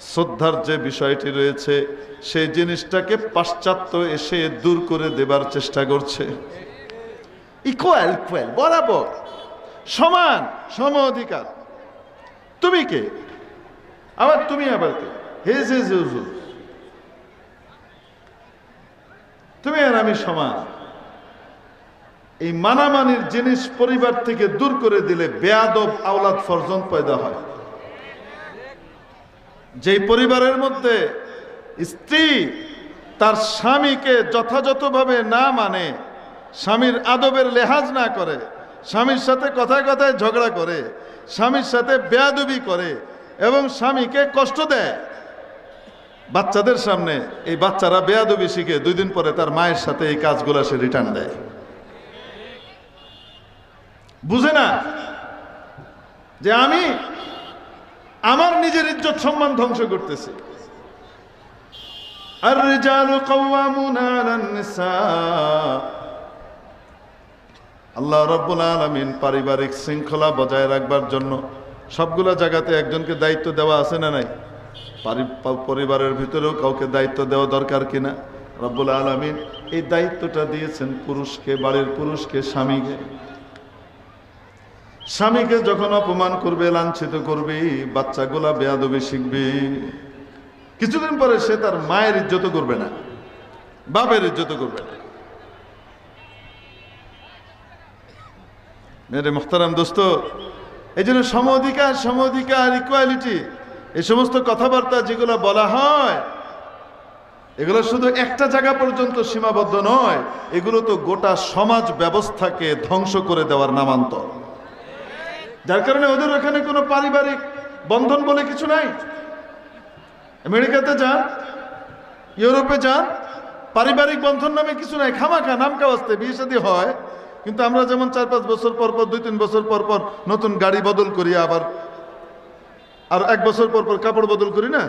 শ্রদ্ধার যে বিষয়টি রয়েছে, সেই জিনিসটাকে পাশ্চাত্য এসে দূর করে দেবার চেষ্টা করছে। ইকুয়াল ইকুয়াল বরাবর। সমান, সম অধিকার। তুমি কে? আবার তুমি আবার কে? হেজ হেজ তুমি আর আমি সমান। এই মানামানির জিনিস পরিবার থেকে দূর করে দিলে বেয়াদব আওলাদ ফরজন পয়দা হয়। যেই পরিবারের মধ্যে স্ত্রী তার স্বামীকে যথাযথভাবে না মানে স্বামীর আদবের লেহাজ না করে, স্বামীর সাথে কথায় কথায় ঝগড়া করে, স্বামীর সাথে বেয়াদবি করে এবং স্বামীকে কষ্ট দেয়। বাচ্চাদের সামনে এই বাচ্চারা বেয়াদবি শিখে দুই দিন পরে তার মায়ের সাথে এই কাজগুলো সে রিটার্ন দেয়। বুঝে না? যে আমি আমার নিজের ইজ্জত সম্মান ধ্বংস করতেছে। আল্লাহ রাব্বুল আলামিন পারিবারিক শৃঙ্খলা বজায় রাখবার জন্য সবগুলা জায়গাতে একজনকে দায়িত্ব দেওয়া আছে না নাই? পরিবারের ভিতরেও কাউকে দায়িত্ব দেওয়া দরকার কিনা? রব্বুল আলামিন এই দায়িত্বটা দিয়েছেন পুরুষকে, বাড়ির পুরুষকে, স্বামীকে। স্বামীকে যখন অপমান করবে, লাঞ্ছিত করবে, বাচ্চাগুলা বেয়াদবি শিখবে, কিছুদিন পরে সে তার মায়ের ইজ্জত করবে না, বাপের ইজ্জত করবে না। মেরে মোখতারাম দোস্ত, এই জন্য সম অধিকার সম অধিকার ইকুয়ালিটি এই সমস্ত কথাবার্তা যেগুলো বলা হয়, এগুলো শুধু একটা জায়গা পর্যন্ত সীমাবদ্ধ নয়, এগুলো তো গোটা সমাজ ব্যবস্থাকে ধ্বংস করে দেওয়ার নামান্তর। যার কারণে ওদের ওখানে কোনো পারিবারিক বন্ধন বলে কিছু নাই। আমেরিকাতে যান, ইউরোপে যান, পারিবারিক বন্ধন নামে কিছু নাই। খামাখা নাম কাওয়াজতে বিয়ে শাদী হয়, কিন্তু আমরা যেমন চার পাঁচ বছর পর পর, দুই তিন বছর পর পর নতুন গাড়ি বদল করি আবার। আর এক বছর পর পর কাপড় বদল করি না?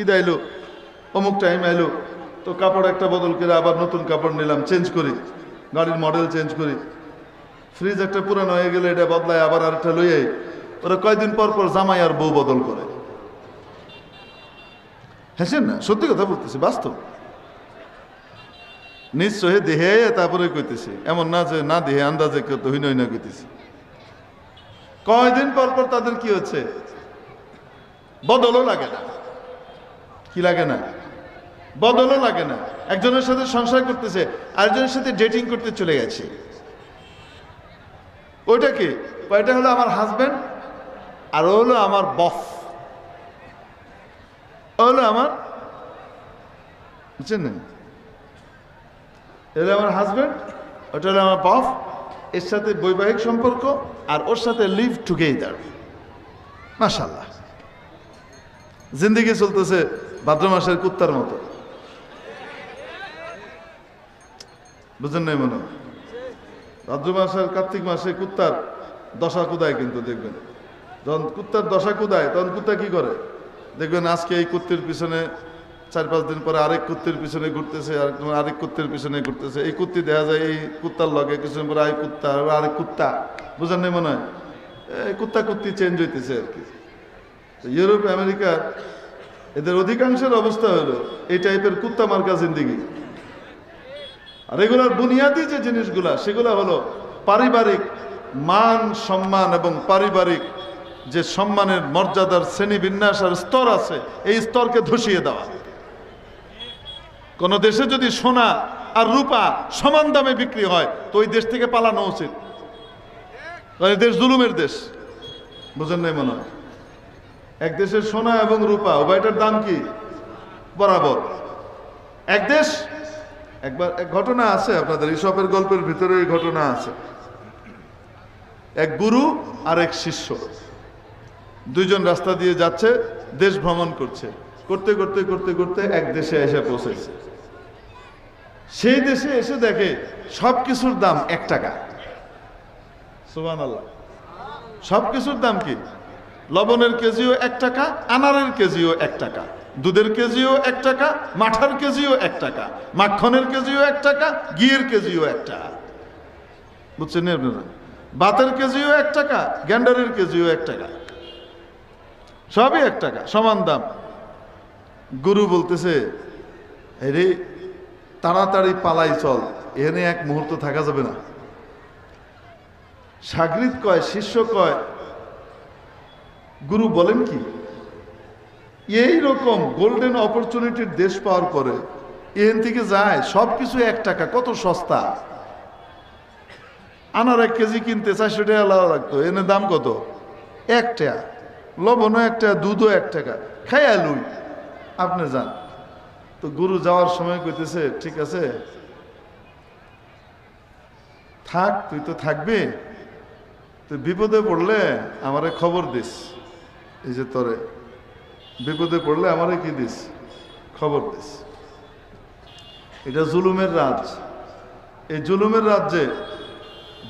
ঈদ আইলো, অমুক টাইম আইলো, তো কাপড় একটা বদল করে আবার নতুন কাপড় নিলাম চেঞ্জ করি। গাড়ির মডেল চেঞ্জ করি। ফ্রিজ একটা পুরানো হয়ে গেলে এটা বদলায় আবার আরেকটা লই আই ওরা কয়দিন পর পর জামাই আর বউ বদল করে। হ্যাঁ না? সত্যি কথা বলতেছি, বাস্তব। নিশ্চয় দেহে তারপরে কইতেছি, এমন না যে না দেহে আন্দাজে কেউ তো হইন হইনা কইতেছি। কয়দিন পর পর তাদের কি হচ্ছে? বদলও লাগে না। কি লাগে না? বদলও লাগে না। একজনের সাথে সংসার করতেছে, আরেকজনের সাথে ডেটিং করতে চলে গেছে। ওইটা কি? ওইটা হলো আমার হাজবেন্ড আর ও হলো আমার বস ও হলো আমার বুঝছেন এটা আমার হাজবেন্ড ওটা হলো আমার বফ এর সাথে বৈবাহিক সম্পর্ক আর ওর সাথে লিভ টুগেদার মাশাল্লাহ জিন্দিগি চলতেছে ভাদ্র মাসের কুত্তার মতো। বুঝেন নাই মনে হয়? ভাদ্র মাসের কার্তিক মাসে কুত্তার দশা কুদায় কিন্তু দেখবেন। যখন কুত্তার দশা কুদায়, তখন কুত্তা কি করে? দেখবেন আজকে এই কুত্তির পিছনে চার পাঁচ দিন পরে আরেক কুত্তির পিছনে ঘুরতেছে, আরেক কুত্তির পিছনে ঘুরতেছে। এই কুত্তি দেখা যায় এই কুত্তার লগে কিছুদিন পরে আরেক কুত্তা আরেক কুত্তা। বুঝেন নেই মনে হয়? এই কুত্তা কুত্তি চেঞ্জ হইতেছে আর কি। ইউরোপ, আমেরিকা, এদের অধিকাংশের অবস্থা হলো, এই টাইপের কুত্তা মার্কা জিন্দিগি। আর এগুলোর বুনিয়াদি যে জিনিসগুলা সেগুলো হলো পারিবারিক মান সম্মান এবং পারিবারিক যে সম্মানের মর্যাদার শ্রেণি বিন্যাস আর স্তর আছে এই স্তরকে ধসিয়ে দেওয়া কোন দেশে যদি সোনা আর রূপা সমান দামে বিক্রি হয় তো ওই দেশ থেকে পালানো উচিত দেশ জুলুমের দেশ বুঝেন নাই মনে হয় এক দেশের সোনা এবং রূপা উভয়টার দাম কি বরাবর এক দেশ একবার, এক ঘটনা আছে আপনাদের ইসবের গল্পের ভিতরে এই ঘটনা আছে। এক গুরু আর এক শিষ্য, দুইজন রাস্তা দিয়ে যাচ্ছে, দেশ ভ্রমণ করছে। করতে করতে করতে করতে এক দেশে এসে পৌঁছেছে। সেই দেশে এসে দেখে সব কিছুর দাম এক টাকা। সুবান আল্লাহ সব কিছুর দাম কি? লবণের কেজিও এক টাকা, আনারের কেজিও এক টাকা। দুধের কেজিও এক টাকা, মাঠার কেজিও এক টাকা, মাখনের কেজিও এক টাকা, ঘিয়ের কেজিও এক টাকা। বুঝছেন ভাতের কেজিও এক টাকা, গ্যান্ডারের কেজিও এক টাকা। সবই এক টাকা, সমান দাম। গুরু বলতেছে রে তাড়াতাড়ি পালাই চল, এখানে এক মুহূর্ত থাকা যাবে না। সাগরিত কয়, শিষ্য কয়, গুরু বলেন কি? এই রকম গোল্ডেন অপরচুনিটির দেশ পাওয়ার পরে এখান থেকে যায় সব কিছু এক টাকা, কত সস্তা। আনার এক কেজি কিনতে চারশো টাকা লাগা লাগতো, এনে দাম কত? এক টাকা। লবণও এক টাকা, দুধও এক টাকা। খাইয়া লুই, আপনি যান। তো গুরু যাওয়ার সময় কইতেছে, ঠিক আছে, থাক, তুই তো থাকবি। তুই বিপদে পড়লে আমারে খবর দিস, এই যে তোরে। বিপদে পড়লে আমারে কি দিস? খবর দিস। এটা জুলুমের রাজ। এই জুলুমের রাজ্যে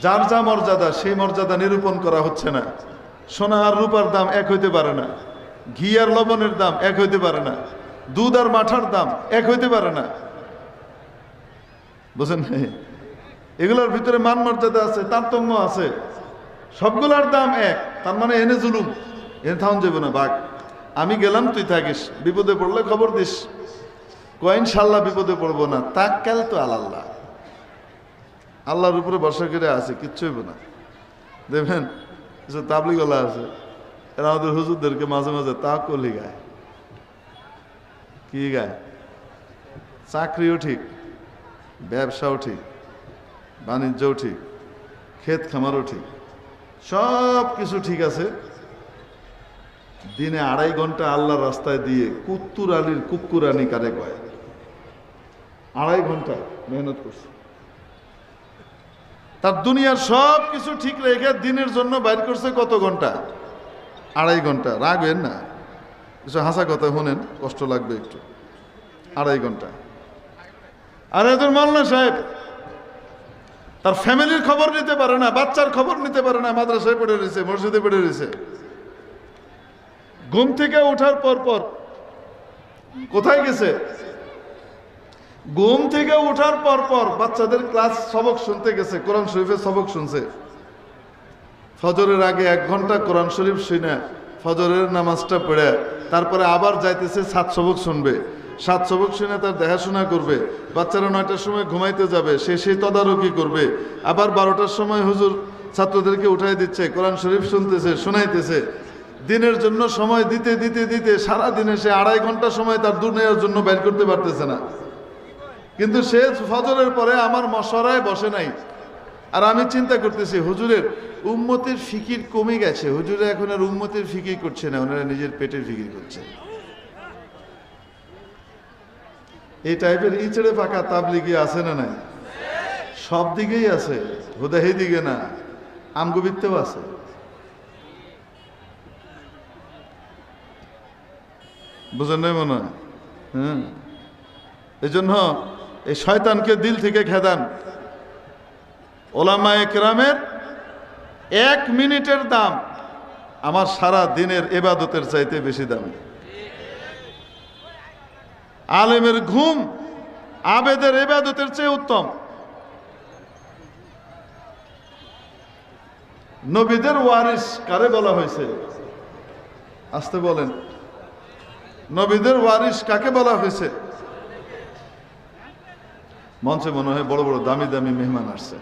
যার যা মর্যাদা, সেই মর্যাদা নিরূপণ করা হচ্ছে না। সোনা আর রূপার দাম এক হইতে পারে না। ঘি আর লবণের দাম এক হইতে পারে না। দুধ আর মাঠার দাম এক হইতে পারে না। বুঝেন? এগুলোর ভিতরে মান মর্যাদা আছে, তারতম্য আছে। সবগুলার দাম এক, তার মানে এনে জুলুম। এনে থাউন যাবে না, বাঘ। আমি গেলাম, তুই থাকিস। বিপদে পড়লে খবর দিস। কয়েন সাল্লাহ বিপদে পড়ব না। তাক্কাল তো আল্লাহ আল্লাহর উপরে ভরসা করে আছে, কিচ্ছু হইব না। দেখবেন তাবলিগলা আছে, এরা আমাদের হুজুরদেরকে মাঝে মাঝে তাকলি গায়। কি গায়? চাকরিও ঠিক, ব্যবসাও ঠিক, বাণিজ্যও ঠিক, ক্ষেত খামারও ঠিক। সব কিছু ঠিক আছে। দিনে আড়াই ঘণ্টা আল্লাহর রাস্তায় দিয়ে কুত্তুর আলীর কুকুরানি কারে কয়। আড়াই ঘণ্টা মেহনত করছে। তার দুনিয়ার সব কিছু ঠিক রেখে দিনের জন্য বাইর করছে কত ঘণ্টা? আড়াই ঘণ্টা। রাখবেন না। কিছু হাসা কথা শোনেন, কষ্ট লাগবে একটু। আড়াই ঘণ্টা। আর এদের মাল্লা সাহেব, তার ফ্যামিলির খবর নিতে পারে না, বাচ্চার খবর নিতে পারে না, মাদ্রাসায় পড়ে রয়েছে, মসজিদে পড়ে রয়েছে। ঘুম থেকে ওঠার পর পর কোথায় গেছে? ঘুম থেকে ওঠার পর পর বাচ্চাদের ক্লাস সবক শুনতে গেছে, কোরআন শরীফের সবক শুনছে। ফজরের আগে এক ঘণ্টা কোরআন শরীফ শুনে ফজরের নামাজটা পড়ে, তারপরে আবার যাইতেছে, সাত সবক শুনবে। সাত সবক শুনে তার দেখাশোনা করবে, বাচ্চারা নয়টার সময় ঘুমাইতে যাবে, সে সেই তদারকি করবে। আবার বারোটার সময় হুজুর ছাত্রদেরকে উঠাই দিচ্ছে, কোরআন শরীফ শুনতেছে, শোনাইতেছে। দিনের জন্য সময় দিতে দিতে দিতে সারা দিনে সে আড়াই ঘণ্টা সময় তার দুনিয়ার জন্য বের করতে পারতেছে না। কিন্তু সে ফজরের পরে আমার মশরায় বসে নাই। আর আমি চিন্তা করতেছি, হুজুরের উম্মতের ফিকির কমে গেছে। হুজুরে এখন আর উম্মতের ফিকির করছে না, ওনারা নিজের পেটের ফিকির করছে। এই টাইপের ইচড়ে পাকা তাবলিগি আছে না নাই? সব দিকেই আছে, হুদাহি দিকে না আমগুবিত্তেও আছে। বুঝেন নাই মনে? হয় হ্যাঁ এই জন্য এই শয়তানকে দিল থেকে খেদান। ওলামা একরামের এক মিনিটের দাম আমার সারা দিনের এবাদতের চাইতে বেশি দাম। আলেমের ঘুম আবেদের এবাদতের চেয়ে উত্তম। নবীদের ওয়ারিস কারে বলা হয়েছে? আসতে বলেন। নবীদের ওয়ারিস কাকে বলা হয়েছে? মঞ্চে মনে হয় বড় বড় দামি দামি মেহমান আসছে।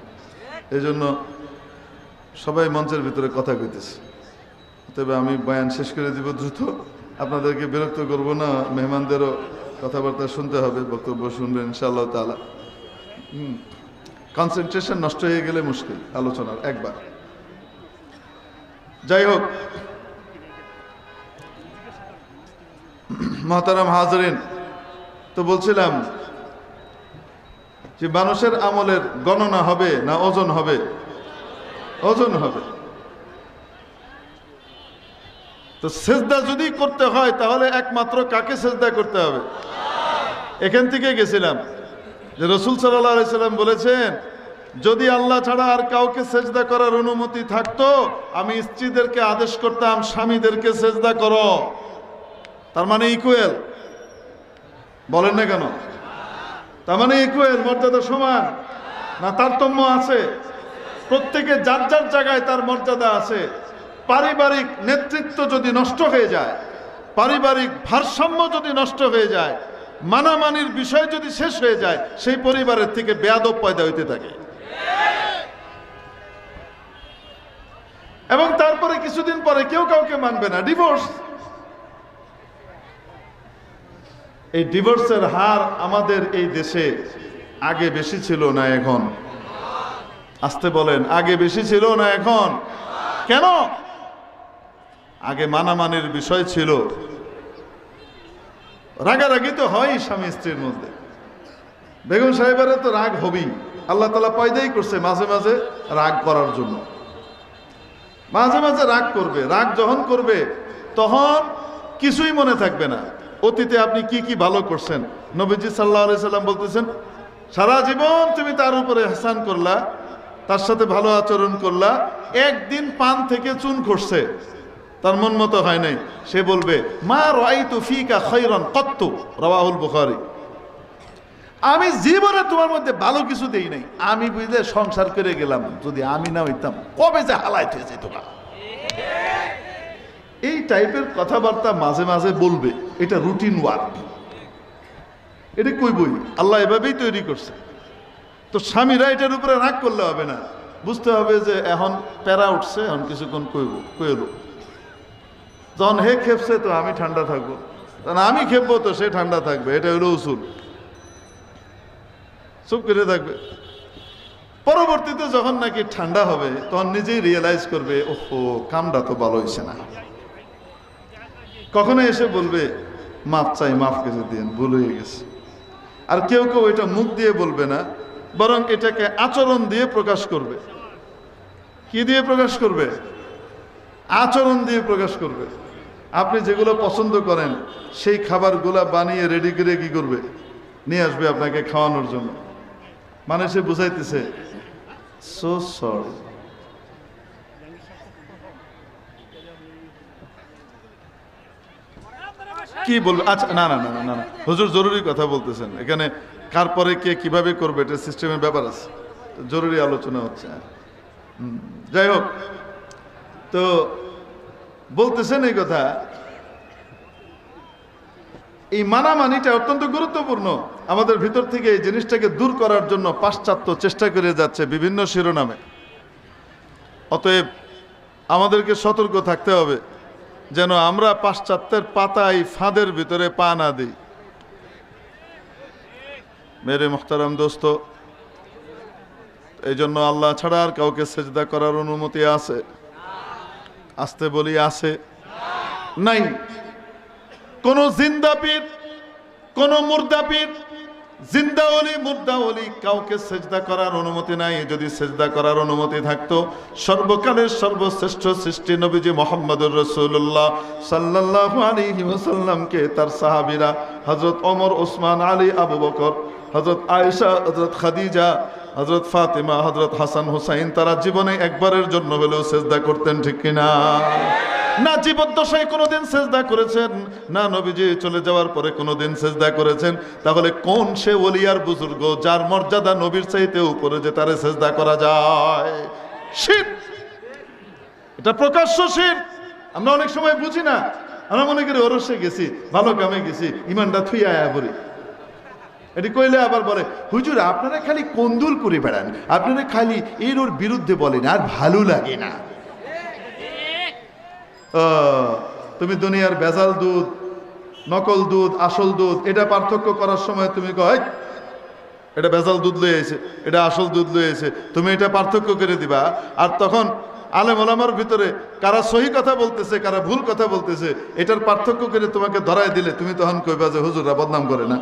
এই জন্য সবাই মঞ্চের ভিতরে কথা কইতেছে। তবে আমি বয়ান শেষ করে দিব দ্রুত। আপনাদেরকে বিরক্ত করব না, মেহমানদেরও কথাবার্তা শুনতে হবে, বক্তব্য শুনবেন ইনশাআল্লাহ তালা কনসেন্ট্রেশন নষ্ট হয়ে গেলে মুশকিল, আলোচনার একবার। যাই হোক মহতারাম হাজরিন, তো বলছিলাম যে মানুষের আমলের গণনা হবে না ওজন হবে? ওজন হবে। তো সেজদা যদি করতে হয়, তাহলে একমাত্র কাকে সেজদা করতে হবে? এখান থেকে গেছিলাম। যে রসুল সাল্লাম বলেছেন, যদি আল্লাহ ছাড়া আর কাউকে সেজদা করার অনুমতি থাকতো, আমি স্ত্রীদেরকে আদেশ করতাম, স্বামীদেরকে সেজদা করো। তার মানে ইকুয়েল বলেন না কেন? তার মানে ইকুয়েল মর্যাদা সমান। না, তারতম্য আছে। প্রত্যেকে যার যার জায়গায় তার মর্যাদা আছে। পারিবারিক নেতৃত্ব যদি নষ্ট হয়ে যায়, পারিবারিক ভারসাম্য যদি নষ্ট হয়ে যায়, মানামানির বিষয় যদি শেষ হয়ে যায়, সেই পরিবারের থেকে বেয়াদব পয়দা হইতে থাকে। এবং তারপরে কিছুদিন পরে কেউ কাউকে মানবে না। ডিভোর্স এই ডিভোর্সের হার আমাদের এই দেশে আগে বেশি ছিল না এখন? আসতে বলেন, আগে বেশি ছিল না এখন? কেন? আগে মানামানির বিষয় ছিল। রাগারাগি তো হয় স্বামী স্ত্রীর মধ্যে। বেগম সাহেবের তো রাগ হবেই। আল্লাহ তালা পয়দাই করছে মাঝে মাঝে রাগ করার জন্য। মাঝে মাঝে রাগ করবে, রাগ যখন করবে, তখন কিছুই মনে থাকবে না। অতীতে আপনি কি কি ভালো করছেন? নবীজি সাল্লাহ সাল্লাম বলতেছেন, সারা জীবন তুমি তার উপরে হাসান করলা, তার সাথে ভালো আচরণ করলা, একদিন পান থেকে চুন খসছে তার মন মতো হয় নাই। সে বলবে, মা রাই তু ফিকা খৈরন কত্ত রবাহুল বুখারি। আমি জীবনে তোমার মধ্যে ভালো কিছু দেই নাই। আমি বুঝলে সংসার করে গেলাম। যদি আমি না হইতাম, কবে যে হালাইতে যেত না এই টাইপের কথাবার্তা মাঝে মাঝে বলবে। এটা রুটিন ওয়ার্ক এটা কই বই? আল্লাহ এভাবেই তৈরি করছে। তো স্বামীরা এটার উপরে রাগ করলে হবে না। বুঝতে হবে যে এখন প্যারা উঠছে, এখন কিছুক্ষণ কইব, কইল। যখন হে খেপছে, তো আমি ঠান্ডা থাকব। তখন আমি খেপবো, তো সে ঠান্ডা থাকবে। এটা হলো উসুল। চুপ করে থাকবে। পরবর্তীতে যখন নাকি ঠান্ডা হবে, তখন নিজেই রিয়েলাইজ করবে, ওহো, কামটা তো ভালো হয়েছে না। কখনো এসে বলবে মাফ চাই মাফ করে দিন, ভুল হয়ে গেছে। আর কেউ কেউ এটা মুখ দিয়ে বলবে না, বরং এটাকে আচরণ দিয়ে প্রকাশ করবে। কি দিয়ে প্রকাশ করবে? আচরণ দিয়ে প্রকাশ করবে। আপনি যেগুলো পছন্দ করেন, সেই খাবারগুলা বানিয়ে রেডি করে কি করবে? নিয়ে আসবে আপনাকে খাওয়ানোর জন্য। মানে সে বুঝাইতেছে সো সরি কি বলবে? আচ্ছা না না না না না হুজুর জরুরি কথা বলতেছেন। এখানে কার পরে কে কীভাবে করবে, এটা সিস্টেমের ব্যাপার আছে। জরুরি আলোচনা হচ্ছে। যাই হোক। তো বলতেছেন এই কথা, এই মানামানিটা অত্যন্ত গুরুত্বপূর্ণ। আমাদের ভিতর থেকে এই জিনিসটাকে দূর করার জন্য পাশ্চাত্য চেষ্টা করে যাচ্ছে বিভিন্ন শিরোনামে। অতএব আমাদেরকে সতর্ক থাকতে হবে। যেন আমরা পাশ্চাত্যের পাতায় ফাঁদের ভিতরে পা না দিই। মেরে মোখতারাম দোস্ত এই জন্য আল্লাহ ছাড়া আর কাউকে সেজদা করার অনুমতি আছে? আসতে বলি, আছে? নাই। কোন জিন্দাপীর, কোন মুর্দাপীর জিন্দা অলি মুর্দা অলি কাউকে সেজদা করার অনুমতি নাই। যদি সেজদা করার অনুমতি থাকতো, সর্বকালের সর্বশ্রেষ্ঠ সৃষ্টি নবীজি মোহাম্মদুর রসুল্লাহ সাল্লাহ আলী ওসাল্লামকে তার সাহাবিরা হজরত ওমর, ওসমান, আলী, আবু বকর হজরত আয়েশা হজরত খাদিজা হজরত ফাতিমা হজরত হাসান হুসাইন, তারা জীবনে একবারের জন্য হলেও সেজদা করতেন ঠিক কিনা? না জীবদ্দশায় কোনোদিন সেজদা করেছেন, না নবীজি চলে যাওয়ার পরে কোনোদিন সেজদা করেছেন। তাহলে কোন সে ওলিয়ার বুজুর্গ যার মর্যাদা নবীর চাইতে উপরে যে তারে সেজদা করা যায়? শির! এটা প্রকাশ্য শির! আমরা অনেক সময় বুঝি না। আমরা মনে করি, ওরসে গেছি, ভালো কামে গেছি, ইমানটা থুই আয়া বলি এটি কইলে আবার বলে, হুজুর, আপনারা খালি কন্দুল করে বেড়ান। আপনারা খালি এর ওর বিরুদ্ধে বলেন, আর ভালো লাগে না। তুমি দুনিয়ার ভেজাল দুধ, নকল দুধ, আসল দুধ, এটা পার্থক্য করার সময় তুমি কয় এটা ভেজাল দুধ লয়ে এসে, এটা আসল দুধ লয়ে এসে, তুমি এটা পার্থক্য করে দিবা। আর তখন আলেম ওলামার ভিতরে কারা সহি কথা বলতেছে, কারা ভুল কথা বলতেছে, এটার পার্থক্য করে তোমাকে ধরায় দিলে তুমি তখন কইবা যে, হুজুররা বদনাম করে না।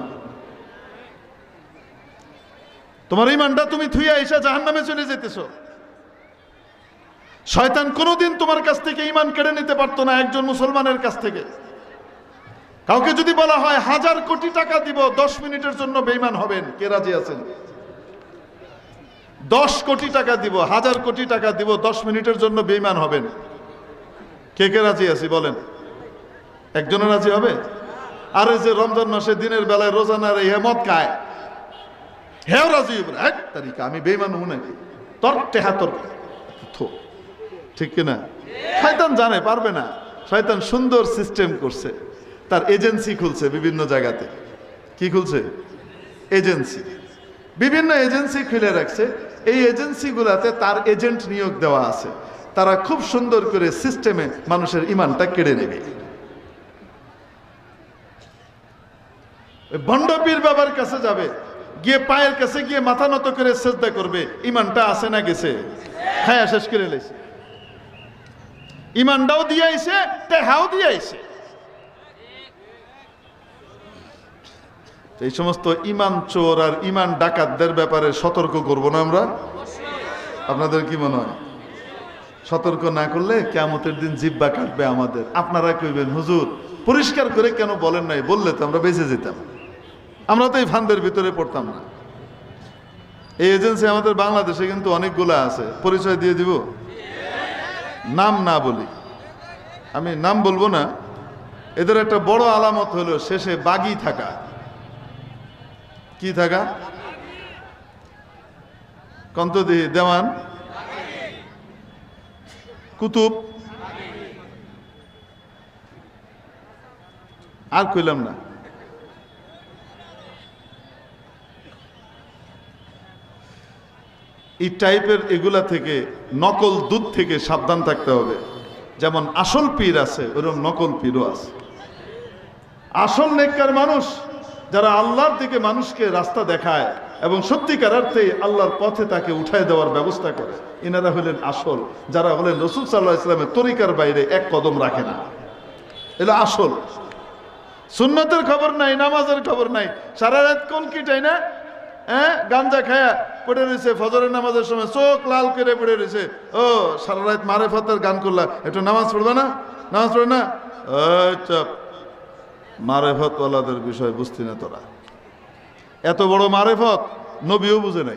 তোমার ইমানটা তুমি থুইয়া এসে জাহান নামে চলে যেতেছো। শয়তান কোনোদিন তোমার কাছ থেকে ইমান কেড়ে নিতে পারতো না একজন মুসলমানের কাছ থেকে। কাউকে যদি বলা হয়, হাজার কোটি টাকা দিব, দশ মিনিটের জন্য বেইমান হবেন। কে রাজি আছেন? দশ কোটি টাকা দিব, হাজার কোটি টাকা দিব, দশ মিনিটের জন্য বেইমান হবেন। কে কে রাজি আছি, বলেন। একজনের রাজি হবে? আর যে রমজান মাসে দিনের বেলায় রোজানার এই হেমত খায়। হেও রাজি এক তারিখে আমি বেইমান হব নাকি? তোর টেহা। ঠিক কিনা? শয়তান জানে, পারবে না। শয়তান সুন্দর সিস্টেম করছে। তার এজেন্সি খুলছে বিভিন্ন জায়গাতে। কি খুলছে? এজেন্সি বিভিন্ন এজেন্সি খুলে রাখছে। এই এজেন্সিগুলোতে তার এজেন্ট নিয়োগ দেওয়া আছে। তারা খুব সুন্দর করে সিস্টেমে মানুষের ইমানটা কেড়ে নেবে। ভণ্ডপীর বাবার কাছে যাবে। গিয়ে পায়ের কাছে গিয়ে মাথা নত করে শ্রদ্ধা করবে। ইমানটা আছে না গেছে? হ্যাঁ শেষ করে লেছে ইমানটাও দিয়ে আইছে, টেহাও দিয়ে আইছে। এই সমস্ত ইমান চোর আর ইমান ডাকাতদের ব্যাপারে সতর্ক করব না আমরা? আপনাদের কি মনে হয়? সতর্ক না করলে কেমতের দিন জিব্বা কাটবে আমাদের। আপনারা কইবেন, হুজুর, পরিষ্কার করে কেন বলেন নাই? বললে তো আমরা বেঁচে যেতাম। আমরা তো এই ফান্দের ভিতরে পড়তাম না। এই এজেন্সি আমাদের বাংলাদেশে কিন্তু অনেকগুলা আছে। পরিচয় দিয়ে দিব? নাম না বলি। আমি নাম বলব না। এদের একটা বড় আলামত হলো শেষে বাগি থাকা। কি থাকা? কন্তদিহি দেওয়ান। কুতুব। আর কইলাম না। এই টাইপের এগুলা থেকে নকল দুধ থেকে সাবধান থাকতে হবে। যেমন আসল পীর আছে ওরকম নকল পীরও আছে। আসল নেককার মানুষ যারা আল্লাহর দিকে মানুষকে রাস্তা দেখায় এবং সত্যিকার অর্থে আল্লাহর পথে তাকে উঠায় দেওয়ার ব্যবস্থা করে ইনারা হলেন আসল, যারা হলেন রসুল সাল্লাহ ইসলামের তরিকার বাইরে এক কদম রাখে না। এলো আসল। সুন্নতের খবর নাই, নামাজের খবর নাই, সারা রাত কোন কিটাই না হ্যাঁ গাঞ্জা খায়া পড়ে রয়েছে ফজরের নামাজের সময় চোখ লাল করে পড়ে রয়েছে ও, সারা রাত মারে ফতের গান করলা। একটু নামাজ পড়বে না? নামাজ পড়বে না? ওই চাপ। মারেফতওয়ালাদের বিষয় বুঝতি না তোরা। এত বড় মারেফত নবীও বুঝে নাই।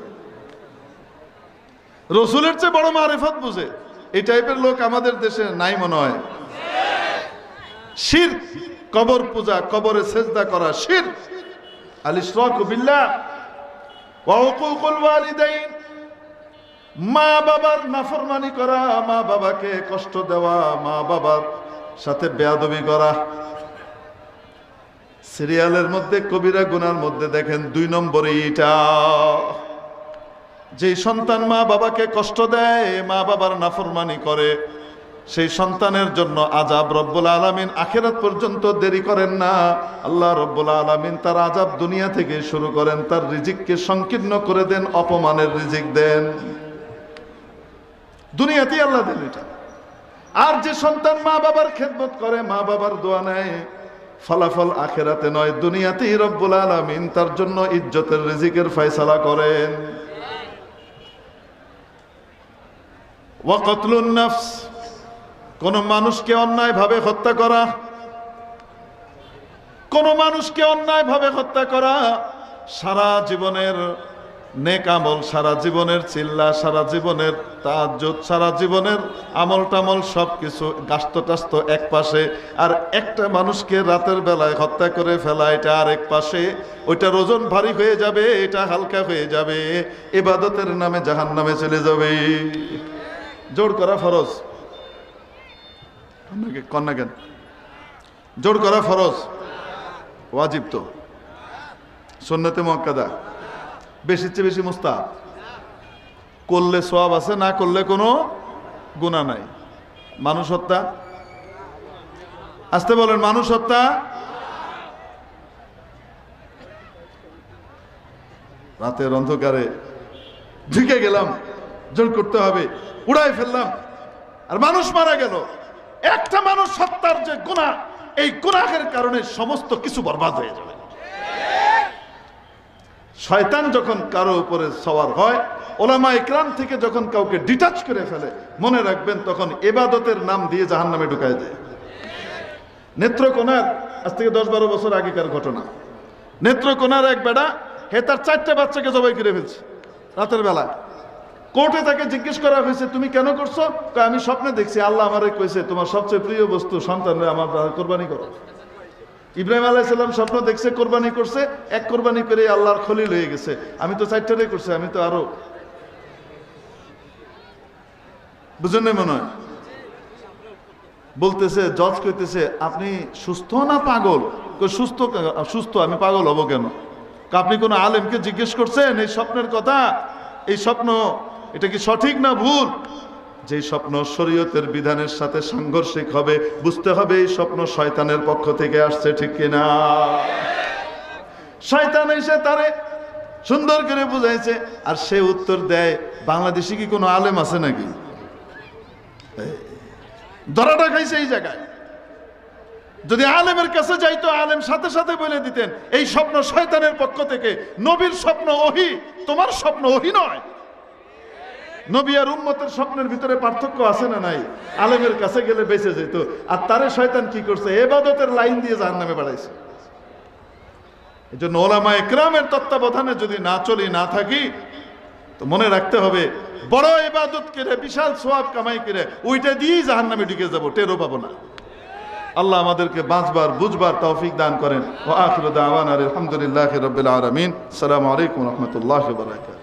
রসুলের চেয়ে বড় মারেফত বুঝে। এই টাইপের লোক আমাদের দেশে নাই মনে হয়। শির, কবর পূজা, কবরে সেজদা করা শির। আলিশরাক বিল্লাহ। মা বাবার নাফরমানি করা, মা বাবাকে কষ্ট দেওয়া, মা বাবার সাথে বেয়াদবি করা। সিরিয়ালের মধ্যে, কবিরা গুনার মধ্যে দেখেন দুই নম্বরে এটা যে সন্তান মা বাবাকে কষ্ট দেয়, মা বাবার নাফরমানি করে সেই সন্তানের জন্য আজাব রব্বুল আলামিন আখেরাত পর্যন্ত দেরি করেন না। আল্লাহ রব্বুল আলামিন তার আজাব দুনিয়া থেকে শুরু করেন, তার রিজিককে সংকীর্ণ করে দেন, অপমানের রিজিক দেন। দুনিয়াতেই আল্লাহ দেন এটা। আর যে সন্তান মা বাবার খেদমত করে, মা বাবার দোয়া নেয়, ফলাফল আখেরাতে নয়, দুনিয়াতেই রব্বুল আলামিন তার জন্য ইজ্জতের রিজিকের ফয়সালা করেন। ওয়াকতলুন কোন মানুষকে অন্যায়ভাবে হত্যা করা, কোন মানুষকে অন্যায়ভাবে হত্যা করা, সারা জীবনের নেক আমল, সারা জীবনের চিল্লা, সারা জীবনের তাজ্জুদ সারা জীবনের আমল টামল সব কিছু গাস্ত টাস্ত এক পাশে, আর একটা মানুষকে রাতের বেলায় হত্যা করে ফেলা, এটা আরেক পাশে, ওইটার ওজন ভারী হয়ে যাবে, এটা হালকা হয়ে যাবে, এবাদতের নামে জাহান নামে চলে যাবে। জোর করা ফরজ। আপনাকে কন্যা কেন জোর করা ফরজ ওয়াজিব তো সন্ন্যতে মক্কাদা বেশির চেয়ে বেশি মুস্তা করলে সব আছে না করলে কোনো গুণা নাই মানুষ হত্যা আসতে বলেন মানুষ হত্যা রাতের অন্ধকারে ঢুকে গেলাম জোর করতে হবে উড়াই ফেললাম আর মানুষ মারা গেল একটা মানুষ হত্যার যে গুণা, এই গুণাহের কারণে সমস্ত কিছু বরবাদ হয়ে যাবে। শয়তান যখন কারও উপরে সওয়ার হয়, ওলামা ইকরাম থেকে যখন কাউকে ডিটাচ করে ফেলে, মনে রাখবেন তখন এবাদতের নাম দিয়ে জাহান নামে ঢুকায় যায় নেত্রকোনার আজ থেকে দশ বারো বছর আগেকার ঘটনা। নেত্রকোনার এক বেড়া, হে তার চারটে বাচ্চাকে জবাই করে ফেলছে, রাতের বেলা কোর্টে তাকে জিজ্ঞেস করা হয়েছে, তুমি কেন করছ? আমি স্বপ্নে দেখছি, আল্লাহ আমারে কইছে, তোমার সবচেয়ে প্রিয় বস্তু, সন্তানরা আমার কোরবানি করো। ইব্রাহিম আলাইসাল্লাম স্বপ্ন দেখছে, কোরবানি করছে, এক কোরবানি করে আল্লাহর খলিল হয়ে গেছে। আমি তো চারটারে করছি, আমি তো আরও। বুঝেন মনে হয়? বলতেছে, জজ কইতেছে, আপনি সুস্থ না পাগল? সুস্থ সুস্থ, আমি পাগল হব কেন? আপনি কোনো আলেমকে জিজ্ঞেস করছেন? এই স্বপ্নের কথা, এই স্বপ্ন এটা কি সঠিক না ভুল? যে স্বপ্ন শরীয়তের বিধানের সাথে সাংঘর্ষিক হবে, বুঝতে হবে এই স্বপ্ন শয়তানের পক্ষ থেকে আসছে, ঠিক কিনা শয়তান এসে তারে সুন্দর করে বুঝাইছে, আর সে উত্তর দেয়, বাংলাদেশে কি কোনো আলেম আছে নাকি? ধরাটা খাইছে এই জায়গায়। যদি আলেমের কাছে যাইতো, আলেম সাথে সাথে বলে দিতেন, এই স্বপ্ন শয়তানের পক্ষ থেকে, নবীর স্বপ্ন ওহি, তোমার স্বপ্ন ওহি নয়। নবী আর উম্মতের স্বপ্নের ভিতরে পার্থক্য আছে না নাই? আলেমের কাছে গেলে বেঁচে যেত। আর তারে শয়তান কি করছে? এবাদতের লাইন দিয়ে জাহান নামে বাড়াইছে। এই জন্য ওলামা একরামের তত্ত্বাবধানে যদি না চলি, না থাকি, তো মনে রাখতে হবে, বড় ইবাদত করে, বিশাল সোয়াব কামাই করে, ওইটা দিয়েই জাহান নামে ঢুকে যাব, টেরও পাবো না। আল্লাহ আমাদেরকে বাঁচবার, বুঝবার তৌফিক দান করেন। ও আখির দাওয়ান আলহামদুলিল্লাহ রবিল আলমিন। সালামু আলাইকুম রহমতুল্লাহ বারাকাত